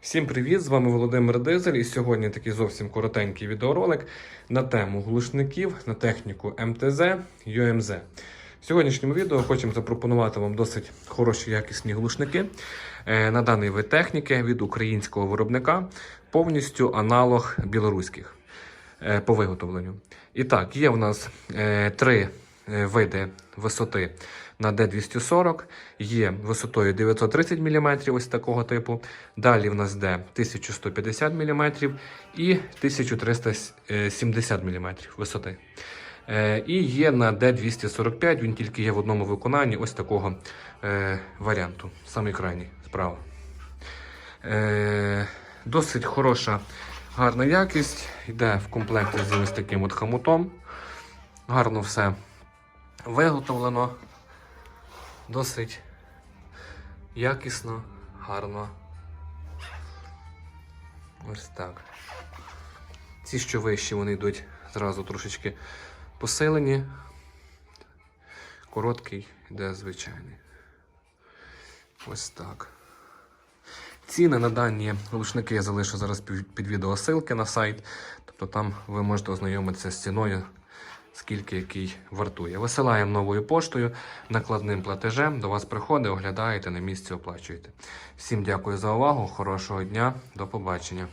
Всім привіт! З вами Володимир Дизель. І сьогодні такий зовсім коротенький відеоролик на тему глушників на техніку МТЗ ЮМЗ. В сьогоднішньому відео хочемо запропонувати вам досить хороші якісні глушники е, на даний вид техніки від українського виробника, повністю аналог білоруських е, по виготовленню. І так, є в нас е, три види висоти на D240, є висотою 930 мм, ось такого типу. Dалі в нас йде 1150 мм і 1370 мм висоти. Е, І є на D245, він тільки є в одному виконанні ось такого е, варіанту, самий крайній справа. Е, Досить хороша, гарна якість. Йде в комплекті з ось таким от хомутом. Гарно все виготовлено. Досить якісно, гарно. Ось так. Ці, що вищі, вони йдуть зразу трошечки посилені. Короткий йде звичайний. Ось так. Ціни на дані глушники я залишу зараз під відео ссылки на сайт. Тобто там ви можете ознайомитися з ціною, скільки який вартує. Висилаємо новою поштою, накладним платежем. До вас приходить, оглядаєте, на місці оплачуєте. Всім дякую за увагу, хорошого дня, до побачення.